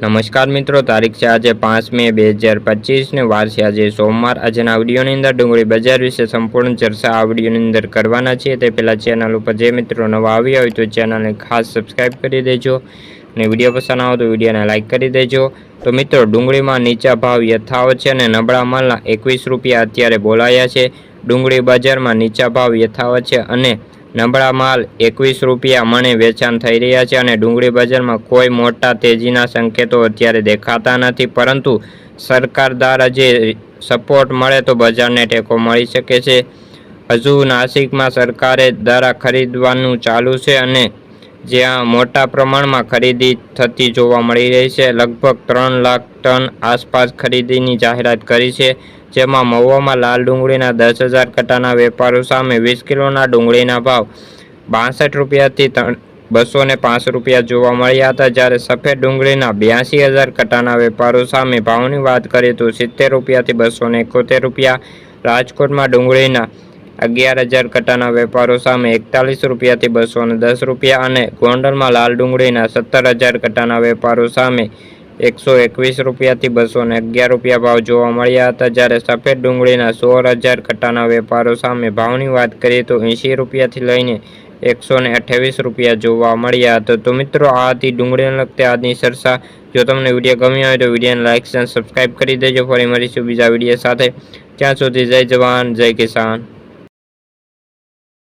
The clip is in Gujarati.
નમસ્કાર મિત્રો, તારીખ છે આજે પાંચ મે બે હજાર પચીસને, વાર છે આજે સોમવાર. આજના આવડીઓની અંદર ડુંગળી બજાર વિશે સંપૂર્ણ ચર્ચા આવડીઓની અંદર કરવાના છીએ. તે પહેલાં ચેનલ ઉપર જે મિત્રો નવા આવ્યા હોય તો ચેનલને ખાસ સબસ્ક્રાઈબ કરી દેજો અને વીડિયો પસંદ આવો તો વિડીયોને લાઇક કરી દેજો. તો મિત્રો, ડુંગળીમાં નીચા ભાવ યથાવત છે અને નબળા માલના એકવીસ રૂપિયા અત્યારે બોલાયા છે. ડુંગળી બજારમાં નીચા ભાવ યથાવત છે અને નબળા માલ એકવીસ રૂપિયા મણે વેચાણ થઈ રહ્યા છે અને ડુંગળી બજારમાં કોઈ મોટા તેજીના સંકેતો અત્યારે દેખાતા નથી. પરંતુ સરકાર દ્વારા જે સપોર્ટ મળે તો બજારને ટેકો મળી શકે છે. હજુ નાસિકમાં સરકારે દ્વારા ખરીદવાનું ચાલુ છે અને જ્યાં મોટા પ્રમાણમાં ખરીદી થતી જોવા મળી રહી છે. લગભગ ત્રણ લાખ ટન આસપાસ ખરીદીની જાહેરાત કરી છે, જેમાં મહુવામાં લાલ ડુંગળીના દસ હજાર કટાના વેપારો સામે વીસ કિલોના ડુંગળીના ભાવ બાસઠ રૂપિયાથી બસો ને પાંચ રૂપિયા જોવા મળ્યા હતા. જ્યારે સફેદ ડુંગળીના બ્યાસી હજાર કટાના વેપારો સામે ભાવની વાત કરીએ તો સિત્તેર રૂપિયાથી બસો ને એકોતેર રૂપિયા. રાજકોટમાં ડુંગળીના અગિયાર હજાર કટાના વેપારો સામે એકતાલીસ રૂપિયાથી બસો દસ રૂપિયા અને ગોંડલમાં લાલ ડુંગળીના સત્તર હજાર કટ્ટાના વેપારો સામે એકસો એકવીસ રૂપિયાથી બસો અગિયાર રૂપિયા ભાવ જોવા મળ્યા હતા. જ્યારે સફેદ ડુંગળીના સોળ હજાર કટાના વેપારો સામે ભાવની વાત કરીએ તો એંશી રૂપિયાથી લઈને એકસો ને અઠ્યાવીસ રૂપિયા જોવા મળ્યા હતા. તો મિત્રો, આ હતી ડુંગળીને લગતી આજની ચર્ચા. જો તમને વીડિયો ગમ્યો હોય તો વિડીયોને લાઇક અને સબસ્ક્રાઈબ કરી દેજો. ફરી મળીશું બીજા વીડિયો સાથે. ત્યાં સુધી જય જવાન, જય કિસાન.